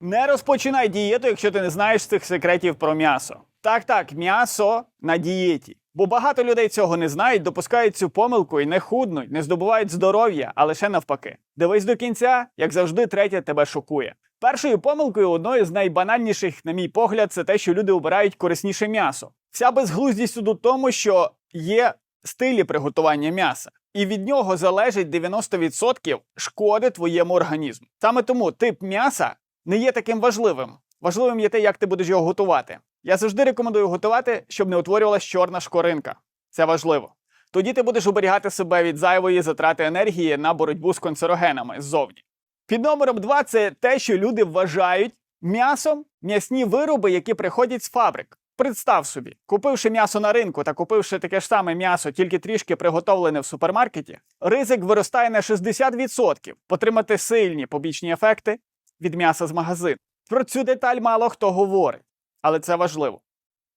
Не розпочинай дієту, якщо ти не знаєш цих секретів про м'ясо. Так, так, м'ясо на дієті. Бо багато людей цього не знають, допускають цю помилку і не худнуть, не здобувають здоров'я, а лише навпаки. Дивись до кінця, як завжди, третє тебе шокує. Першою помилкою, одною з найбанальніших, на мій погляд, це те, що люди обирають корисніше м'ясо. Вся безглуздість у тому, що є стилі приготування м'яса, і від нього залежить 90% шкоди твоєму організму. Саме тому тип м'яса не є таким важливим. Важливим є те, як ти будеш його готувати. Я завжди рекомендую готувати, щоб не утворювалась чорна шкоринка. Це важливо. Тоді ти будеш оберігати себе від зайвої затрати енергії на боротьбу з канцерогенами ззовні. Під номером 2 це те, що люди вважають м'ясом м'ясні вироби, які приходять з фабрик. Представ собі, купивши м'ясо на ринку та купивши таке ж саме м'ясо, тільки трішки приготовлене в супермаркеті, ризик виростає на 60% отримати сильні побічні ефекти від м'яса з магазину. Про цю деталь мало хто говорить, але це важливо.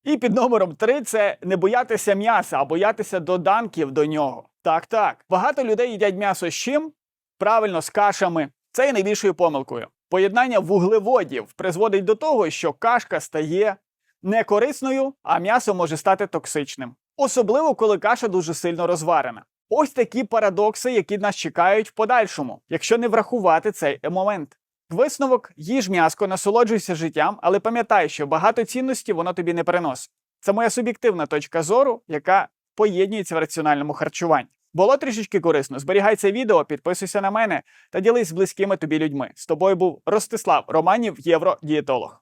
І під номером 3 це не боятися м'яса, а боятися доданків до нього. Так, так. Багато людей їдять м'ясо з чим? Правильно, з кашами. Це є найбільшою помилкою. Поєднання вуглеводів призводить до того, що кашка стає не корисною, а м'ясо може стати токсичним. Особливо, коли каша дуже сильно розварена. Ось такі парадокси, які нас чекають в подальшому, якщо не врахувати цей момент. Висновок їж м'яско, насолоджуйся життям, але пам'ятай, що багато цінності воно тобі не приносить. Це моя суб'єктивна точка зору, яка поєднується в раціональному харчуванні. Було трішечки корисно. Зберігай це відео, підписуйся на мене та ділись з близькими тобі людьми. З тобою був Ростислав Романів, євродієтолог.